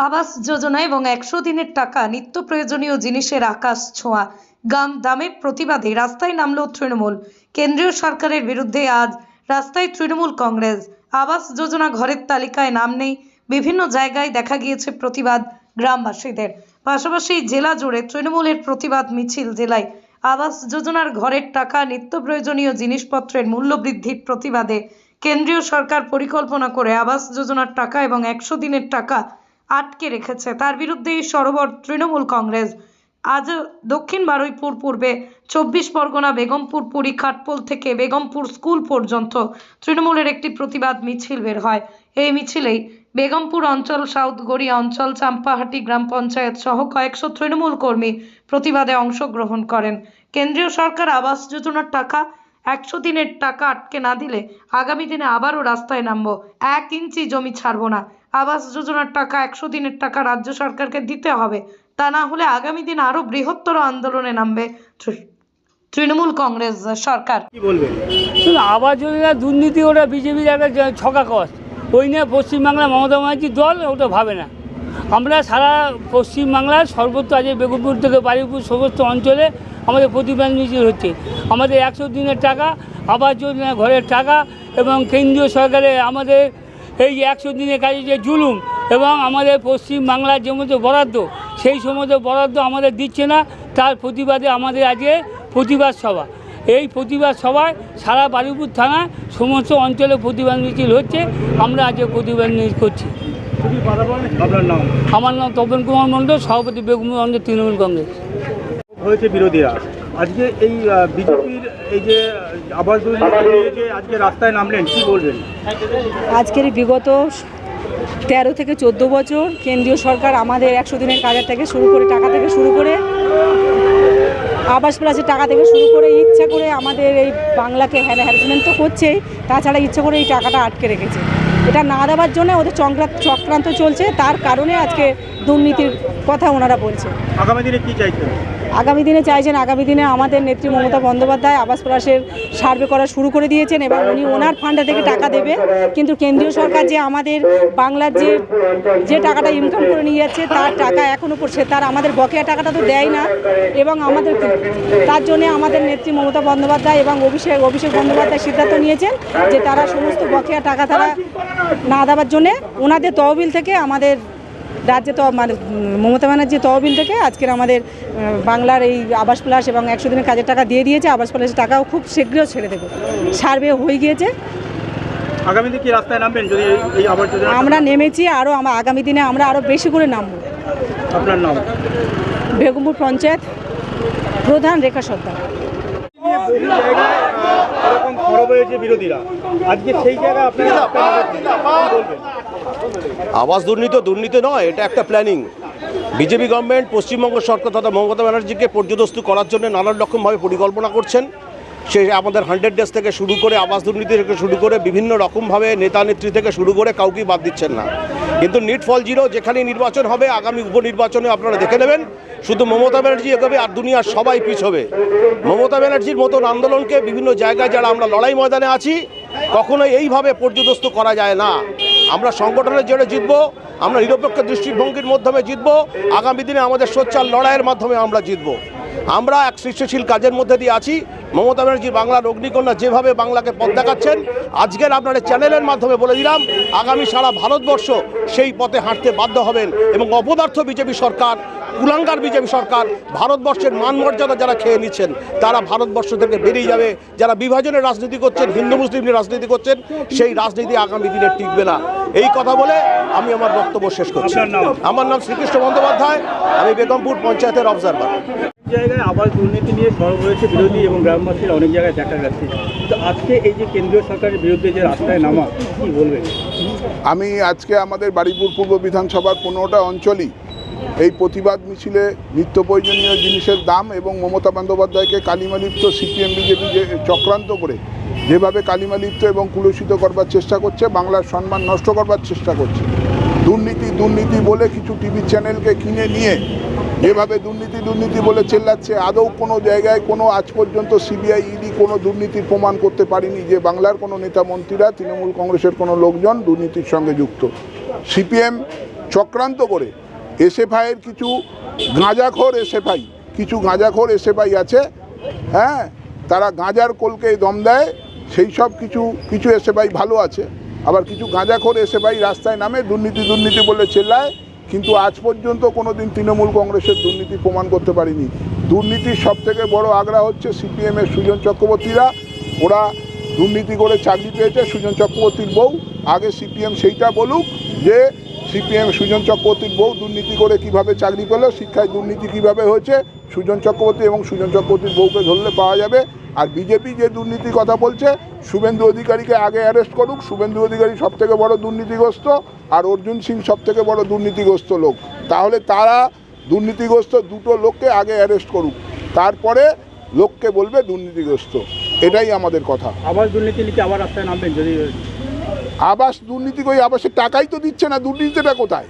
আবাস যোজনা এবং একশো দিনের টাকা নিত্য প্রয়োজনীয় জিনিসের আকাশ ছোঁয়া। গাম দামের প্রতিবাদে রাস্তায় নামল তৃণমূল। কেন্দ্রীয় সরকারের বিরুদ্ধে আজ রাস্তায় তৃণমূল কংগ্রেস। আবাস যোজনা ঘরের তালিকায় নাম নেই। বিভিন্ন জায়গায় দেখা গিয়েছে প্রতিবাদ গ্রামবাসীদের। পাশাপাশি জেলা জুড়ে তৃণমূলের প্রতিবাদ মিছিল জেলায়। আবাস যোজনার ঘরের টাকা নিত্য প্রয়োজনীয় জিনিসপত্রের মূল্য বৃদ্ধির প্রতিবাদে কেন্দ্রীয় সরকার পরিকল্পনা করে আবাস যোজনার টাকা এবং একশো দিনের টাকা আটকে রেখেছে। তার বিরুদ্ধেই সরবর তৃণমূল কংগ্রেস। আজ দক্ষিণ বারুইপুর পূর্বে চব্বিশ পরগনা বেগমপুর পুরী খাটপোল থেকে বেগমপুর স্কুল পর্যন্ত তৃণমূলের একটি প্রতিবাদ মিছিল বের হয়। এই মিছিলেই বেগমপুর অঞ্চল সাউথ গড়িয়া অঞ্চল, চাম্পাহাটি গ্রাম পঞ্চায়েত সহ কয়েকশো তৃণমূল কর্মী প্রতিবাদে অংশগ্রহণ করেন। কেন্দ্রীয় সরকার আবাস যোজনার টাকা, একশো দিনের টাকা আটকে না দিলে আগামী দিনে আবারও রাস্তায় নামবো। এক ইঞ্চি জমি ছাড়বো না। আবাস যোজনার টাকা একশো দিনের টাকা রাজ্য সরকারকে দিতে হবে। তা না হলে আগামী দিন আরও বৃহত্তর আন্দোলনে নামবে তৃণমূল কংগ্রেস সরকার। কি বলবেন? শুধু আবাস যোজনা দুর্নীতি ওটা বিজেপির একটা ছকা কস। ওই নিয়ে পশ্চিমবাংলা মমতা ব্যানার্জির দল ওটা ভাবে না। আমরা সারা পশ্চিমবাংলার সর্বত্র আজ বেগুপুর থেকে বারুইপুর সমস্ত অঞ্চলে আমাদের প্রতিবাদ মিছিল হচ্ছে। আমাদের একশো দিনের টাকা আবাস যোজনা ঘরের টাকা এবং কেন্দ্রীয় সরকারে আমাদের এই যে একশো দিনের কাজে যে জুলুম এবং আমাদের পশ্চিম বাংলার যে মতো বরাদ্দ সেই সমস্ত বরাদ্দ আমাদের দিচ্ছে না তার প্রতিবাদে আমাদের আজকে প্রতিবাদ সভা। এই প্রতিবাদ সভায় সারা বারুইপুর থানা সমস্ত অঞ্চলে প্রতিবাদ মিছিল হচ্ছে আমরা আজকে প্রতিবাদ মিছিল করছি। আমার নাম তপন কুমার মণ্ডল সভাপতি বেগম তৃণমূল কংগ্রেস। হয়েছে বিরোধীরা। আজকে এই বিজেপির এই যে আবাস যোজনা যে আজকে রাস্তায় নামলেন কি বলবেন? আজকের বিগত তেরো থেকে চোদ্দ বছর কেন্দ্রীয় সরকার আমাদের একশো দিনের কাজের থেকে শুরু করে টাকা থেকে শুরু করে আবাস প্লাসের টাকা থেকে শুরু করে ইচ্ছা করে আমাদের এই বাংলাকে হ্যারাসমেন্ট তো করছেই তাছাড়া ইচ্ছা করে এই টাকাটা আটকে রেখেছে। এটা না দেওয়ার জন্য ওদের চক্রান্ত চক্রান্ত চলছে তার কারণে আজকে দুর্নীতির কথা ওনারা বলছে আগামী দিনে কি চাইছেন? আগামী দিনে চাইছেন আগামী দিনে আমাদের নেত্রী মমতা বন্দ্যোপাধ্যায় আবাস প্লাসের সার্ভে করা শুরু করে দিয়েছেন এবং উনি ওনার ফান্ডে থেকে টাকা দেবে কিন্তু কেন্দ্রীয় সরকার যে আমাদের বাংলার যে যে টাকাটা ইনকাম করে নিয়ে যাচ্ছে তার টাকা এখনও পড়ছে তার আমাদের বকেয়া টাকাটা তো দেয় না। এবং আমাদের তার জন্য আমাদের নেত্রী মমতা বন্দ্যোপাধ্যায় এবং অভিষেক অভিষেক বন্দ্যোপাধ্যায় সিদ্ধান্ত নিয়েছেন যে তারা সমস্ত বকেয়া টাকা তারা না দেওয়ার জন্যে ওনাদের তহবিল থেকে আমাদের রাজ্যে তো মানে মমতা ব্যানার্জির তহবিল থেকে আজকের আমাদের বাংলার এই আবাস প্লাস এবং একশো দিনের কাজের টাকা দিয়ে দিয়েছে আবাস প্লাসের টাকাও খুব শীঘ্রই ছেড়ে দেবে। সার্ভে হয়ে গিয়েছে। আগামী কি রাস্তায় নামবেন যদি এই- এই আবাস আমরা নেমেছি আরও আমরা আগামী দিনে আমরা আরও বেশি করে নামবো। আপনার নাম? বেগমপুর পঞ্চায়েত প্রধান রেখা সর্দার। এরকম হয়েছে বিরোধীরা। আজকে সেই জায়গায় আপনারা বলবেন? আবাস দুর্নীতি দুর্নীতি নয়, এটা একটা প্ল্যানিং বিজেপি গভর্নমেন্ট পশ্চিমবঙ্গ সরকার তথা মমতা ব্যানার্জিকে পর্যদস্তু করার জন্য নানান রকমভাবে পরিকল্পনা করছেন। সে আমাদের হান্ড্রেড ডেজ থেকে শুরু করে আবাস দুর্নীতি থেকে শুরু করে বিভিন্ন রকমভাবে নেতা নেত্রী থেকে শুরু করে কাউকেই বাদ দিচ্ছেন না। কিন্তু নিট ফল জিরো যেখানে নির্বাচন হবে, আগামী উপনির্বাচনে আপনারা দেখে নেবেন, শুধু মমতা ব্যানার্জি এগোবে আর দুনিয়ার সবাই পিছবে। মমতা ব্যানার্জির মতন আন্দোলনকে বিভিন্ন জায়গায় যারা আমরা লড়াই ময়দানে আছি কখনো এইভাবে পর্যদস্ত করা যায় না। আমরা সংগঠনের জন্য জিতবো, আমরা নিরপেক্ষ দৃষ্টিভঙ্গির মাধ্যমে জিতবো, আগামী দিনে আমাদের সোচ্চার লড়াইয়ের মাধ্যমে আমরা জিতবো। আমরা এক সৃষ্টিশীল কাজের মধ্যে দিয়ে আছি। মমতা ব্যানার্জি বাংলার অগ্নিকন্যা যেভাবে বাংলাকে পথ দেখাচ্ছেন, আজকের আপনারা চ্যানেলের মাধ্যমে বলে দিলাম, আগামী সারা ভারতবর্ষ সেই পথে হাঁটতে বাধ্য হবেন এবং অপদার্থ বিজেপি সরকার কুলাঙ্গার বিজেপি সরকার ভারতবর্ষের মান মর্যাদা যারা খেয়ে নিচ্ছেন তারা ভারতবর্ষ থেকে বেরিয়ে যাবে। যারা বিভাজনের রাজনীতি করছেন হিন্দু মুসলিম নিয়ে রাজনীতি করছেন সেই রাজনীতি আগামী দিনে টিকবে না। এই কথা বলে আমি আমার বক্তব্য শেষ করছি। আমার নাম শ্রীকৃষ্ণ বন্দ্যোপাধ্যায়। আমি বেগমপুর পঞ্চায়েতের অবজারভার জায়গায় আবাস দুর্নীতি নিয়ে সরব হয়েছে বিরোধী এবং গ্রামবাসীর অনেক জায়গায় দেখা গেছে তো আজকে এই যে কেন্দ্রীয় সরকারের বিরুদ্ধে যে রাস্তায় নামা কি বলবেন? আমি আজকে আমাদের বাড়িপুর পূর্ব বিধানসভার পনেরোটা অঞ্চলই এই প্রতিবাদ মিছিলে নিত্য প্রয়োজনীয় জিনিসের দাম এবং মমতা বন্দ্যোপাধ্যায়কে কালিমালিপ্ত সিপিএম, বিজেপি যে চক্রান্ত করে, যেভাবে কালিমালিপ্ত এবং কুলুষিত করবার চেষ্টা করছে, বাংলার সম্মান নষ্ট করবার চেষ্টা করছে। দুর্নীতি দুর্নীতি বলে কিছু টিভি চ্যানেলকে কিনে নিয়ে, যেভাবে দুর্নীতি দুর্নীতি বলে চেল্লাচ্ছে, আদৌ কোনো জায়গায় কোনো আজ পর্যন্ত সিবিআই, ইডি কোনো দুর্নীতির প্রমাণ করতে পারিনি যে বাংলার কোনো নেতা মন্ত্রীরা, তৃণমূল কংগ্রেসের কোনো লোকজন দুর্নীতির সঙ্গে যুক্ত। সিপিএম চক্রান্ত করে এসএফআইয়ের কিছু গাঁজাখোর এসএফআই, কিছু গাঁজাখোর এসএফআই আছে হ্যাঁ? তারা গাঁজার কলকে দম দেয়, সেই সব কিছু কিছু এসএফআই ভালো আছে। আবার কিছু গাঁজাখোর এসএফআই রাস্তায় নামে, দুর্নীতি দুর্নীতি বলে চেল্লায়, কিন্তু আজ পর্যন্ত কোনো দিন তৃণমূল কংগ্রেসের দুর্নীতি প্রমাণ করতে পারিনি। দুর্নীতির সব থেকে বড় আগ্রা হচ্ছে সিপিএমের সুজন চক্রবর্তীরা। ওরা দুর্নীতি করে চাকরি পেয়েছে সুজন চক্রবর্তীর বউ। আগে সিপিএম সেইটা বলুক যে সিপিএম সুজন চক্রবর্তীর বউ দুর্নীতি করে কীভাবে চাকরি পেল, শিক্ষায় দুর্নীতি কীভাবে হয়েছে, সুজন চক্রবর্তী এবং সুজন চক্রবর্তীর বউকে ধরলে পাওয়া যাবে। আর বিজেপি যে দুর্নীতির কথা বলছে, শুভেন্দু অধিকারীকে আগে অ্যারেস্ট করুক, শুভেন্দু অধিকারী সব থেকে বড় দুর্নীতিগ্রস্ত আর অর্জুন সিং সব থেকে বড় দুর্নীতিগ্রস্ত লোক। তাহলে তারা দুর্নীতিগ্রস্ত দুটো লোককে আগে অ্যারেস্ট করুক, তারপরে লোককে বলবে দুর্নীতিগ্রস্ত। এটাই আমাদের কথা। আবার দুর্নীতি লিখে আবার রাস্তায় নামবেন যদি আবাস দুর্নীতি করে, আবাসের টাকাই তো দিচ্ছে না, দুর্নীতিটা কোথায়?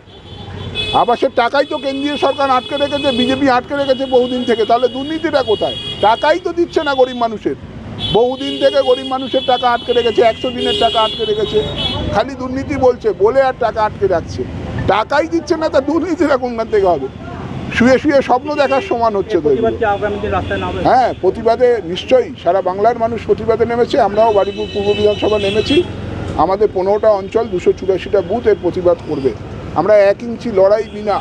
আবাসের টাকাই তো কেন্দ্রীয় সরকার আটকে রেখেছে, বিজেপি আটকে রেখেছে বহুদিন থেকে, তাহলে দুর্নীতিটা কোথায়? টাকাই তো দিচ্ছে না গরিব মানুষের। বহুদিন থেকে গরিব মানুষের টাকা আটকে রেখেছে, একশো দিনের টাকা আটকে রেখেছে, খালি দুর্নীতি বলছে, বলে আর টাকা আটকে রাখছে। টাকাই দিচ্ছে না, তা দুর্নীতিটা কোনখান থেকে হবে? শুয়ে শুয়ে স্বপ্ন দেখার সমান হচ্ছে তো হ্যাঁ প্রতিবাদে নিশ্চয়ই, সারা বাংলার মানুষ প্রতিবাদে নেমেছে, আমরাও বাড়িপুর পূর্ব বিধানসভা নেমেছি। আমাদের পনেরোটা অঞ্চল, দুশো চুরাশিটা বুথ এর প্রতিবাদ করবে। আমরা এক ইঞ্চি লড়াই বিনা,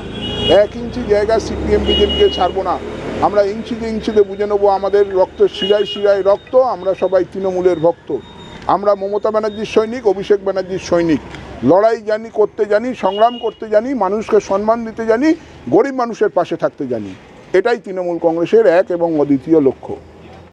এক ইঞ্চি জায়গা সিপিএম, বিজেপিকে ছাড়বো না। আমরা ইঞ্চিতে ইঞ্চিতে বুঝে নেব আমাদের রক্ত শিরায় শিরায় রক্ত, আমরা সবাই তৃণমূলের ভক্ত। আমরা মমতা ব্যানার্জির সৈনিক, অভিষেক ব্যানার্জির সৈনিক। লড়াই জানি, করতে জানি, সংগ্রাম করতে জানি, মানুষকে সম্মান দিতে জানি, গরিব মানুষের পাশে থাকতে জানি। এটাই তৃণমূল কংগ্রেসের এক এবং অদ্বিতীয় লক্ষ্য।